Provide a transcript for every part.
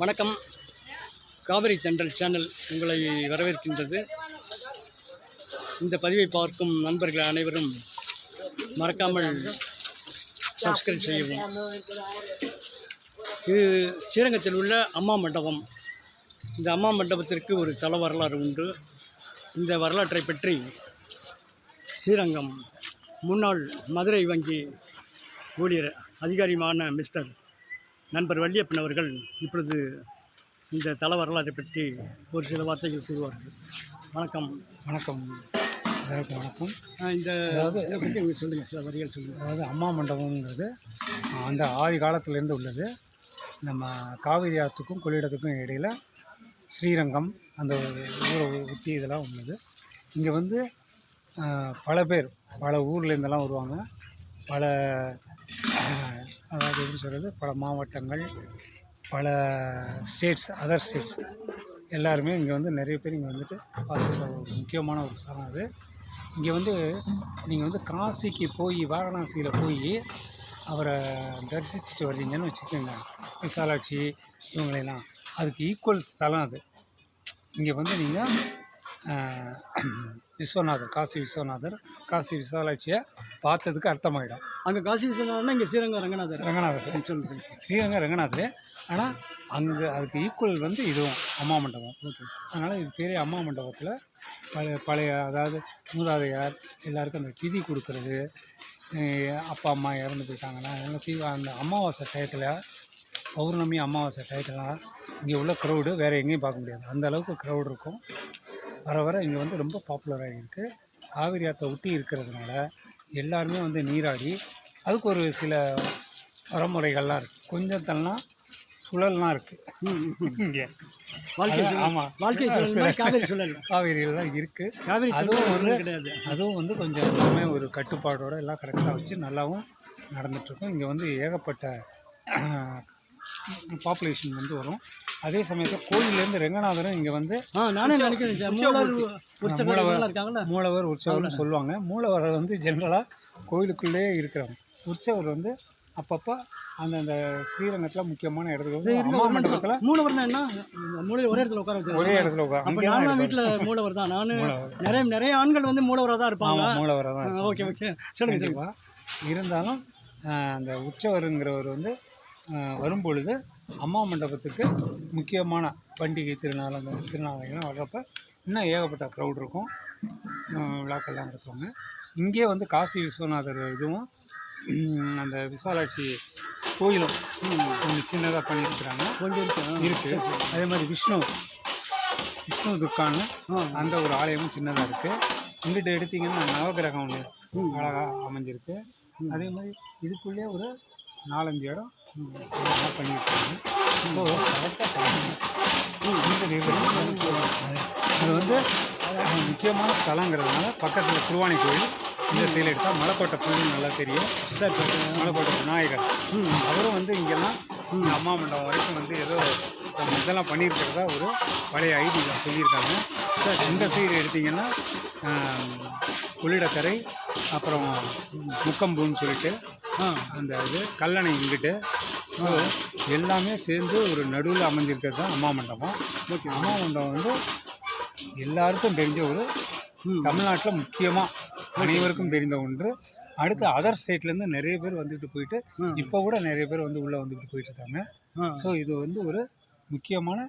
வணக்கம். காவிரி தென்றல் சேனல் உங்களை வரவேற்கின்றது. இந்த பதிவை பார்க்கும் நண்பர்கள் அனைவரும் மறக்காமல் சப்ஸ்கிரைப் செய்யவும். இது ஸ்ரீரங்கத்தில் உள்ள அம்மா மண்டபம். இந்த அம்மா மண்டபத்திற்கு ஒரு தல வரலாறு உண்டு. இந்த வரலாற்றை பற்றி ஸ்ரீரங்கம் முன்னாள் மதுரை வங்கி ஊழியர் அதிகாரியுமான மிஸ்டர் நண்பர் வள்ளியப்பன் அவர்கள் இப்பொழுது இந்த தல வரலாற்றை பற்றி ஒரு சில வார்த்தைகள் கூறுவார்கள். வணக்கம். வணக்கம். எல்லாருக்கும் வணக்கம். இந்த இதை பற்றி நீங்கள் சொல்லுங்கள் சில வரிகள் சொல்லுங்கள். அதாவது அம்மா மண்டபம்ங்கிறது அந்த ஆதி காலத்துலேருந்து உள்ளது. நம்ம காவிரி ஆற்றுக்கும் கொள்ளிடத்துக்கும் இடையில் ஸ்ரீரங்கம் அந்த ஊரை ஒட்டி இதெல்லாம் உள்ளது. இங்கே வந்து பல பேர் பல ஊர்லேருந்தெல்லாம் வருவாங்க. பல ஆஹ், எப்படி சொல்கிறது பல மாவட்டங்கள் பல ஸ்டேட்ஸ் அதர் ஸ்டேட்ஸ் எல்லாருமே இங்கே வந்து நிறைய பேர் இங்கே வந்துட்டு பார்த்துக்கிற ஒரு முக்கியமான ஒரு ஸ்தலம் அது. இங்கே வந்து நீங்கள் வந்து காசிக்கு போய் வாரணாசியில் போய் அவரை தரிசிச்சுட்டு வர்றீங்கன்னு வச்சுக்கோங்க. விசாலாட்சி இவங்களெல்லாம். அதுக்கு ஈக்குவல் ஸ்தலம் அது. இங்கே வந்து நீங்கள் விஸ்வநாதர் காசி விஸ்வநாதர் காசி விசாலாட்சியை பார்த்ததுக்கு அர்த்தமாயிடும். அங்கே காசி விஸ்வநாதர்னா இங்கே ஸ்ரீரங்கம் ரங்கநாதர். ரங்கநாதர். சொல்லுங்கள் ஸ்ரீரங்கம் ரங்கநாதர். ஆனால் அங்கே அதுக்கு ஈக்குவல் வந்து இதுவும் அம்மா மண்டபம். அதனால் இது பேர் அம்மா மண்டபத்தில் பழைய பழைய அதாவது மூதாதையார் எல்லாருக்கும் அந்த திதி கொடுக்கறது. அப்பா அம்மா இறந்து போயிட்டாங்கன்னா அதனால தீ அந்த அமாவாசை டயத்தில் பௌர்ணமி அமாவாசை டயத்துலாம் இங்கே உள்ள க்ரௌடு வேறு எங்கேயும் பார்க்க முடியாது. அந்த அளவுக்கு க்ரௌட் இருக்கும். வர வர இங்கே வந்து ரொம்ப பாப்புலராக இருக்குது காவிரி ஆற்றை ஒட்டி இருக்கிறதுனால எல்லாருமே வந்து நீராடி அதுக்கு ஒரு சில வரமுறைகள்லாம் இருக்குது கொஞ்சம் தள்ளலாம் சுழல்லாம் இருக்குது இங்கே. வாழ்க்கை சுழல். ஆமா. வாழ்க்கை சுழல் மாதிரி காவிரி சுழல். காவிரியெல்லாம் இருக்குது காவிரி அதுவும் வந்து கிடையாது. அதுவும் வந்து கொஞ்சம் எல்லாமே ஒரு கட்டுப்பாடோட எல்லாம் கரெக்டாக வச்சு நல்லாவும் நடந்துட்டுருக்கும். இங்கே வந்து ஏகப்பட்ட பாப்புலேஷன் வந்து வரும். அதே சமயத்தில் கோயிலேருந்து ரெங்கநாதரும் இங்கே வந்து நானே நினைக்கிறேன். மூலவர் மூலவர். மூலவர் உற்சவர்னு சொல்லுவாங்க. மூலவர் வந்து ஜென்ரலாக கோயிலுக்குள்ளேயே இருக்கிறவங்க. உற்சவர் வந்து அப்பப்போ அந்தந்த ஸ்ரீரங்கத்தில் முக்கியமான இடத்துல வந்து அம்மா. மண்டபத்தில் மூலவர்னா என்ன? மூலையில் ஒரே இடத்துல உட்கார வச்சு ஒரே இடத்துல உட்கார் அப்போ நான் வீட்டில் மூலவர் தான். நான் மூலவர். நிறைய நிறைய ஆண்கள் வந்து மூலவராக தான் இருப்பாங்க. மூலவராக தான் ஓகே ஓகே. சொல்லுங்க இருந்தாலும் அந்த உற்சவருங்கிறவர் வந்து வரும்பொழுது அம்மா மண்டபத்துக்கு முக்கியமான பண்டிகை திருநாள் அந்த திருநாளைகள்லாம் வர்றப்ப இன்னும் ஏகப்பட்ட க்ரௌட் இருக்கும். விழாக்கள்லாம் இருக்குவாங்க இங்கே வந்து காசி விஸ்வநாதர் இதுவும் அந்த விசாலாட்சி கோயிலும் கொஞ்சம் சின்னதாக பண்ணியிருக்கிறாங்க. இருக்குது அதே மாதிரி விஷ்ணு விஷ்ணு துர்கான்னு. அந்த ஒரு ஆலயமும் சின்னதாக இருக்குது இங்கிட்ட எடுத்தீங்கன்னா நவகிரகம் ஒன்று அழகாக அமைஞ்சிருக்கு. அதே மாதிரி இதுக்குள்ளே ஒரு நாலஞ்சு இடம். பண்ணியிருக்காங்க. ரொம்ப கரெக்டாக இது வந்து முக்கியமான ஸ்தலங்கிறதுனால பக்கத்தில் குருவாணி கோயில் இந்த சைடில் எடுத்தால் மலைக்கோட்டை கோயில் நல்லா தெரியும். சார் மலைக்கோட்டை விநாயகர். அவரும் வந்து இங்கெல்லாம் அம்மா மண்டபம் வரைக்கும் வந்து ஏதோ இதெல்லாம் பண்ணியிருக்கிறதா ஒரு பழைய ஐடி சொல்லியிருக்காங்க. சார். இந்த சைடு எடுத்தீங்கன்னா கொள்ளிடக்கரை அப்புறம் முக்கம்புன்னு சொல்லிட்டு அந்த இது கல்லணை இங்கிட்டு. ஸோ எல்லாமே சேர்ந்து ஒரு நடுவில் அமைஞ்சிருக்கிறது தான் அம்மா மண்டபம். ஓகே. அம்மா மண்டபம் வந்து எல்லாருக்கும் தெரிஞ்ச ஒரு. தமிழ்நாட்டில் முக்கியமாக அனைவருக்கும் தெரிந்த ஒன்று. அடுத்து அதர் ஸ்டேட்லேருந்து நிறைய பேர் வந்துட்டு போயிட்டு. இப்போ கூட நிறைய பேர் வந்து உள்ளே வந்துட்டு போயிட்டு இருக்காங்க. ஸோ இது வந்து ஒரு முக்கியமான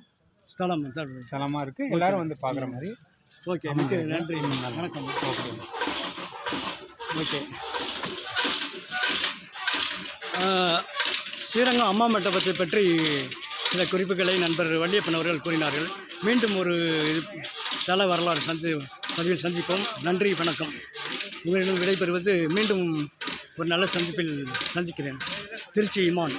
ஸ்தலம் ஸ்தலமாக இருக்குது எல்லாரும் வந்து பார்க்குற மாதிரி. ஓகே நன்றி. வணக்கம். ஓகே. ஓகே ஸ்ரீரங்கம் அம்மா மண்டபத்தை பற்றி சில குறிப்புகளை நண்பர் வள்ளியப்பன் அவர்கள் கூறினார்கள். மீண்டும் ஒரு தல வரலாறு சந்தி பதிவில் சந்திப்போம். நன்றி வணக்கம். உங்களிடம் விடைபெறுவது மீண்டும் ஒரு நல்ல சந்திப்பில் சந்திக்கிறேன். திருச்சி இமான்